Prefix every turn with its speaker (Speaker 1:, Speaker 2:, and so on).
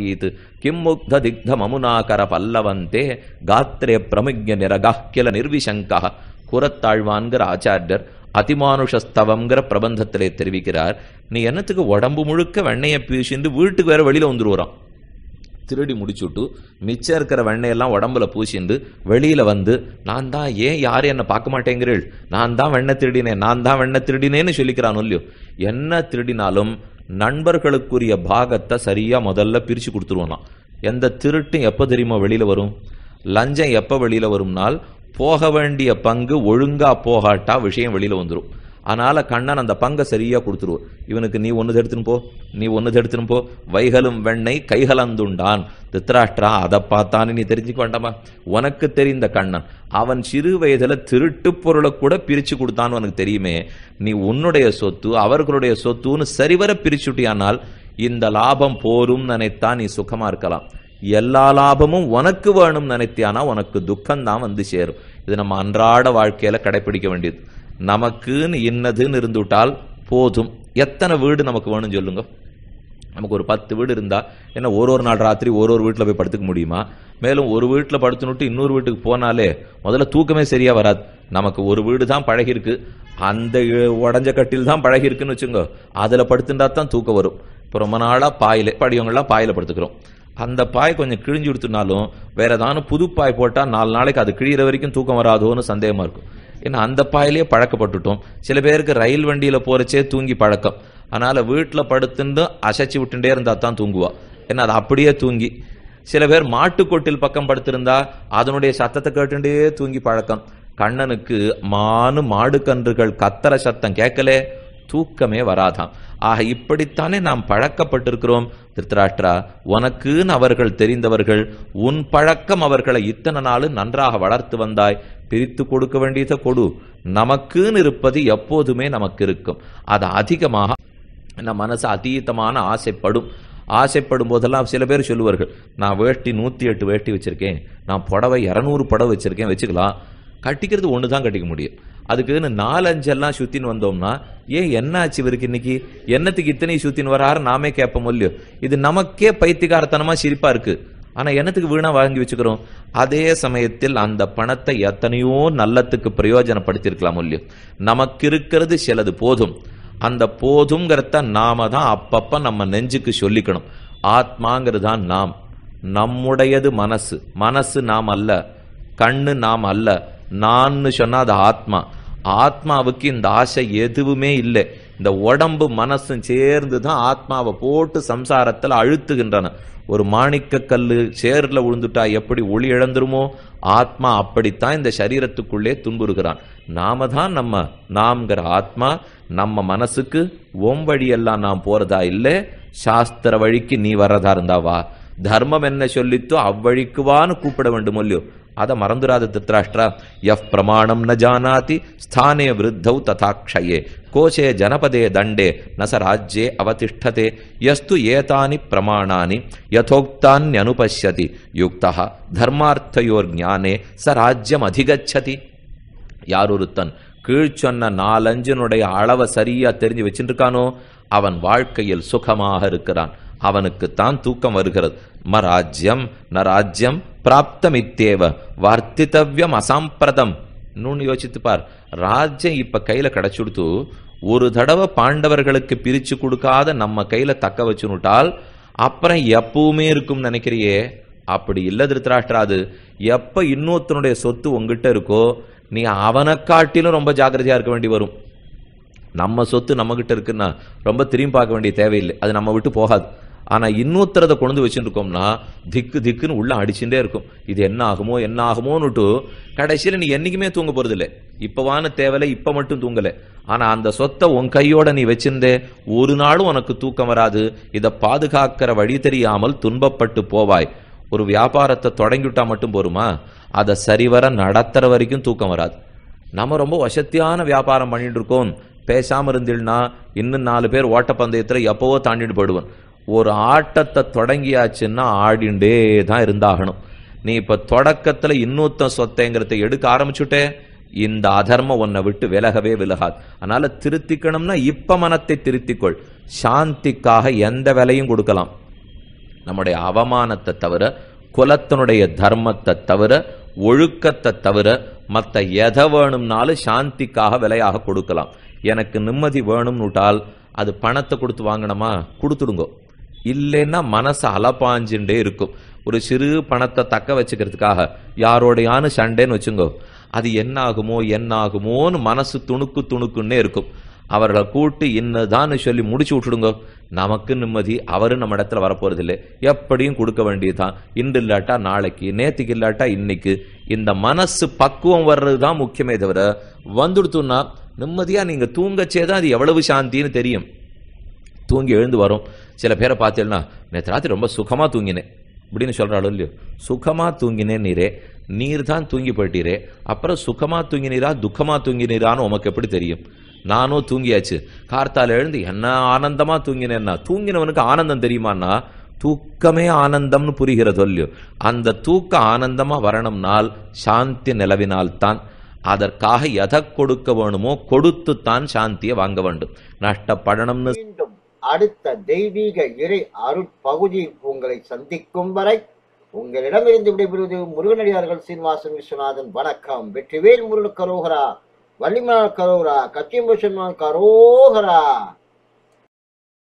Speaker 1: ஈத். கிம் முக்த திக்த மமுனாகர பல்லவந்தே காத்திரே பிரமிக்ய நிரகாஹ் கில குரத்தாழ்வான்கிற ஆச்சாரியர் அதிமானுஷஸ்தவம்ங்கிற பிரபந்தத்திலே தெரிவிக்கிறார். நீ என்னத்துக்கு உடம்பு முழுக்க வெண்ணையை பூசிண்டு வீட்டுக்கு வேற வெளியில வந்துருவான் திருடி முடிச்சுட்டு மிச்சம் இருக்கிற வெண்ணையெல்லாம் உடம்புல பூசிண்டு வெளியில வந்து நான் தான் ஏன் யாரும் என்னை பார்க்க மாட்டேங்கிறீள்? நான் தான் வெண்ணை திருடினேன் நான் தான் வெண்ணை திருடினேன்னு சொல்லிக்கிறான் இல்லையோ? என்ன திருடினாலும் நண்பர்களுக்குரிய பாகத்தை சரியாக முதல்ல பிரித்து கொடுத்துருவானாம் எந்த திருட்டும் எப்போ தெரியுமா வெளியில் வரும்? லஞ்சம் எப்போ வெளியில் வரும்னால் போக வேண்டிய பங்கு ஒழுங்காக போகாட்டா விஷயம் வெளியில் வந்துடும் அதனால் கண்ணன் அந்த பங்கை சரியாக கொடுத்துருவோம் இவனுக்கு நீ ஒன்று எடுத்துன்னு போ நீ ஒன்று எடுத்துன்னு போ. வைகலும் வெண்ணை கைகலந்துண்டான். திருத்தராஷ்டிரா அதை பார்த்தான்னு நீ தெரிஞ்சுக்க வேண்டாமா உனக்கு தெரிந்த கண்ணன். அவன் சிறு வயதில் திருட்டு பொருளை கூட பிரித்து கொடுத்தான்னு உனக்கு தெரியுமே. நீ உன்னுடைய சொத்து அவர்களுடைய சொத்துன்னு சரிவர பிரிச்சுட்டியானால் இந்த லாபம் போரும் நினைத்தா நீ சுகமாக இருக்கலாம். எல்லா லாபமும் உனக்கு வேணும் நினைத்தியானா உனக்கு துக்கம்தான் வந்து சேரும். இது நம்ம அன்றாட வாழ்க்கையில் கடைபிடிக்க வேண்டியது. நமக்குன்னு இன்னதுன்னு இருந்துவிட்டால் போதும். எத்தனை வீடு நமக்கு வேணும்னு சொல்லுங்க. நமக்கு ஒரு பத்து வீடு இருந்தால் என்ன ஒரு ஒரு நாள் ராத்திரி ஒரு ஒரு வீட்டில் போய் படுத்துக்க முடியுமா? மேலும் ஒரு வீட்டில் படுத்துனுட்டு இன்னொரு வீட்டுக்கு போனாலே முதல்ல தூக்கமே சரியாக வராது. நமக்கு ஒரு வீடு தான் பழகிருக்கு அந்த உடஞ்ச கட்டில் தான் பழகிருக்குன்னு வச்சுங்க. அதில் படுத்துட்டா தான் தூக்கம் வரும். இப்போ ரொம்ப நாளாக பாயில் படியவங்களாம் பாயில் படுத்துக்கிறோம். அந்த பாய் கொஞ்சம் கிழிஞ்சு கொடுத்துனாலும் வேற ஏதாவது புது பாய் போட்டால் நாலு நாளைக்கு அது கிழிகிற வரைக்கும் தூக்கம் வராதோன்னு சந்தேகமாக இருக்கும். ஏன்னா அந்த பாயிலே பழக்கப்பட்டுட்டோம். சில பேருக்கு ரயில் வண்டியில் போறச்சே தூங்கி பழக்கம். அதனால வீட்டில் படுத்துட்டு அசைச்சு விட்டுட்டே இருந்தா தான் தூங்குவா. ஏன்னா அது அப்படியே தூங்கி. சில பேர் மாட்டுக்கொட்டில் பக்கம் படுத்திருந்தா அதனுடைய சத்தத்தை கேட்டுட்டே தூங்கி பழக்கம். கண்ணனுக்கு மானு மாடு கன்றுகள் கத்தர சத்தம் கேட்கலே. தூக்கமே வராதாம். ஆக இப்படித்தானே நாம் பழக்கப்பட்டிருக்கிறோம். திருத்தராஷ்டிரா உனக்குன்னு அவர்கள் தெரிந்தவர்கள் உன் பழக்கம் அவர்களை இத்தனை நாளும் நன்றாக வளர்த்து வந்தாய். பிரித்து கொடுக்க வேண்டியதை கொடு. நமக்குன்னு இருப்பது எப்போதுமே நமக்கு இருக்கும். அது அதிகமாக நம்ம மனசு அதீதமான ஆசைப்படும். ஆசைப்படும் போதெல்லாம் சில பேர் சொல்லுவார்கள் நான் வேட்டி நூற்றி எட்டு வேட்டி வச்சிருக்கேன். நான் புடவை இரநூறு புடவை வச்சிருக்கேன். வச்சுக்கலாம். கட்டிக்கிறது ஒன்று தான் கட்டிக்க முடியும். அதுக்குன்னு நாலஞ்செல்லாம் சுத்தின்னு வந்தோம்னா ஏன் என்ன ஆச்சு இவருக்கு இன்னைக்கு? என்னத்துக்கு இத்தனை சுத்தின்னு வராரு? நாமே கேட்போம் இல்லையோ? இது நமக்கே பைத்தியகாரத்தனமா சிரிப்பா இருக்கு. ஆனா என்னத்துக்கு வீணா வாங்கி வச்சுக்கிறோம்? அதே சமயத்தில் அந்த பணத்தை எத்தனையோ நல்லத்துக்கு பிரயோஜனப்படுத்தியிருக்கலாம் இல்லையோ? நமக்கு இருக்கிறது சிலது போதும். அந்த போதுங்கிறத நாம தான் அப்பப்ப நம்ம நெஞ்சுக்கு சொல்லிக்கணும். ஆத்மாங்கிறது தான் நாம். நம்முடையது மனசு. மனசு நாம் அல்ல. கண்ணு நாம் அல்ல. நான்னு சொன்னா அது ஆத்மா. ஆத்மாவுக்கு இந்த ஆசை எதுவுமே இல்லை. இந்த உடம்பு மனசும் சேர்ந்து தான் ஆத்மாவை போட்டு சம்சாரத்தில் அழுத்துகின்றன. ஒரு மாணிக்க கல்லு சேரில் விழுந்துட்டா எப்படி ஒளி இழந்துருமோ? ஆத்மா அப்படித்தான் இந்த சரீரத்துக்குள்ளே துன்புறுகிறான். நாம தான் நம்ம நாம்ங்கிற ஆத்மா நம்ம மனசுக்கு ஓம் வழியெல்லாம் நாம் போறதா இல்லை? சாஸ்திர வழிக்கு நீ வர்றதா இருந்தாவா தர்மம் என்ன சொல்லித்தோ அவ்வழிக்குவான்னு கூப்பிட வேண்டும் இல்லையோ? அதை மறந்துராத திருத்தராஷ்டிரா எஃப் பிரமாணம் ந ஜானாதி ஸ்தானே விருத்தௌ ததாக்ஷயே கோஷே ஜனபதே தண்டே ந ச ராஜ்யே அவதிஷ்டதே யஸ்து ஏதானி பிரமாணானி யதோக்தான்யனுபஷ்யதி யுக்தா தர்மார்த்தயோர் ஞானே ச ராஜ்யம் அதிகச்சதி யார் ஒருத்தன் கீழ் சொன்ன நாலஞ்சனுடைய அளவை சரியா தெரிஞ்சு வச்சுருக்கானோ அவன் வாழ்க்கையில் சுகமாக இருக்கிறான் அவனுக்குத்தான் தூக்கம் வருகிறது. மராஜ்யம் ந பிராப்தமித்தேவ வர்த்தித்தவ்யம் அசாம்பிரதம். இன்னொன்னு யோசித்து பார் ராஜ்யம் இப்ப கையில கிடைச்சுடுத்து ஒரு தடவை பாண்டவர்களுக்கு பிரிச்சு கொடுக்காத நம்ம கையில தக்க வச்சுனுட்டால் அப்புறம் எப்பவுமே இருக்கும் நினைக்கிறியே? அப்படி இல்ல திருத்தராஷ்டிராது. எப்ப இன்னொருத்தனுடைய சொத்து உங்ககிட்ட இருக்கோ நீ அவனை காட்டிலும் ரொம்ப ஜாக்கிரதையா இருக்க வேண்டி வரும். நம்ம சொத்து நம்ம கிட்ட இருக்குன்னா ரொம்ப திரும்பி பார்க்க வேண்டிய தேவையில்லை. அது நம்ம விட்டு போகாது. ஆனால் இன்னொருத்தரதை கொண்டு வச்சுருக்கோம்னா திக்கு திக்குன்னு உள்ள அடிச்சுட்டே இருக்கும். இது என்ன ஆகுமோ என்ன ஆகுமோன்னுட்டு கடைசியில் நீ என்னைக்குமே தூங்க போறது இல்லை இப்பவான தேவையில்லை இப்போ மட்டும் தூங்கலை. ஆனால் அந்த சொத்தை உன் கையோட நீ வச்சிருந்தே ஒரு நாளும் உனக்கு தூக்கம் வராது. இதை பாதுகாக்கிற வழி தெரியாமல் துன்பப்பட்டு போவாய். ஒரு வியாபாரத்தை தொடங்கிவிட்டா மட்டும் போருமா? அதை சரிவர நடத்துற வரைக்கும் தூக்கம் வராது. நம்ம ரொம்ப வசத்தியான வியாபாரம் பண்ணிட்டு இருக்கோம். பேசாமல் இருந்தீங்கன்னா இன்னும் நாலு பேர் ஓட்டப்பந்தயத்தில் எப்போவோ தாண்டிட்டு போயிடுவோம். ஒரு ஆட்டத்தை தொடங்கியாச்சுன்னா ஆடிண்டே தான் இருந்தாகணும். நீ இப்ப தொடக்கத்துல இன்னொத்த சொத்தைங்கிறத எடுக்க ஆரம்பிச்சுட்டே இந்த அதர்மம் உன்னை விட்டு விலகவே விலகாது. அதனால திருத்திக்கணும்னா இப்ப மனத்தை திருத்திக்கொள். சாந்திக்காக எந்த விலையும் கொடுக்கலாம். நம்முடைய அவமானத்தை தவிர குலத்தினுடைய தர்மத்தை தவிர ஒழுக்கத்தை தவிர மற்ற எதை வேணும்னாலும் சாந்திக்காக விலையாக கொடுக்கலாம். எனக்கு நிம்மதி வேணும்னுட்டால் அது பணத்தை கொடுத்து வாங்கணுமா கொடுத்துடுங்கோ. இல்லைன்னா மனசு அலப்பாஞ்சுட்டே இருக்கும். ஒரு சிறு பணத்தை தக்க வச்சுக்கிறதுக்காக யாரோடையான சண்டேன்னு வச்சுங்கோ அது என்ன ஆகுமோ என்ன ஆகுமோன்னு மனசு துணுக்கு துணுக்குன்னே இருக்கும். அவர்களை கூட்டு இன்னதான்னு சொல்லி முடிச்சு விட்டுடுங்க. நமக்கு நிம்மதி அவரும் நம்ம இடத்துல வரப்போறதில்லை. எப்படியும் கொடுக்க வேண்டியதுதான். இன்று இல்லாட்டா நாளைக்கு நேத்துக்கு இல்லாட்டா இன்னைக்கு. இந்த மனசு பக்குவம் வர்றது தான் முக்கியமே தவிர வந்துடுத்துன்னா நிம்மதியா நீங்க தூங்கச்சே தான் அது எவ்வளவு சாந்தின்னு தெரியும். தூங்கி எழுந்து வரும். சில பேரை பார்த்தேன்னா நேற்று ராத்திரி ரொம்ப சுகமா தூங்கினேன். இப்படின்னு சொல்கிறாளோ இல்லையோ? சுகமா தூங்கினேன் நீரே நீர் தான் தூங்கி போயிட்டீரே அப்புறம் சுகமா தூங்கினீரா துக்கமா தூங்கினீரான்னு உமக்கு எப்படி தெரியும்? நானும் தூங்கியாச்சு. கார்த்தால எழுந்து என்ன ஆனந்தமா தூங்கினேன்னா தூங்கினவனுக்கு ஆனந்தம் தெரியுமான்னா தூக்கமே ஆனந்தம்னு புரிகிறதோ இல்லையோ? அந்த தூக்க ஆனந்தமா வரணும்னால் சாந்தி நிலவினால்தான் அதற்காக எதை கொடுக்க வேணுமோ கொடுத்துத்தான் சாந்தியை வாங்க வேண்டும். நஷ்டப்படணும்னு
Speaker 2: அடுத்த தெய்வீக இறை அருட்பகுதி உங்களை சந்திக்கும் வரை உங்களிடமிருந்து விடைபெறுவது முருகனடியார்கள் சீனிவாசன் விஸ்வநாதன். வணக்கம். வெற்றிவேல் முருகன் கரோகரா வள்ளிமலர் கரோகரா கத்தியம்பூஷன் கரோகரா.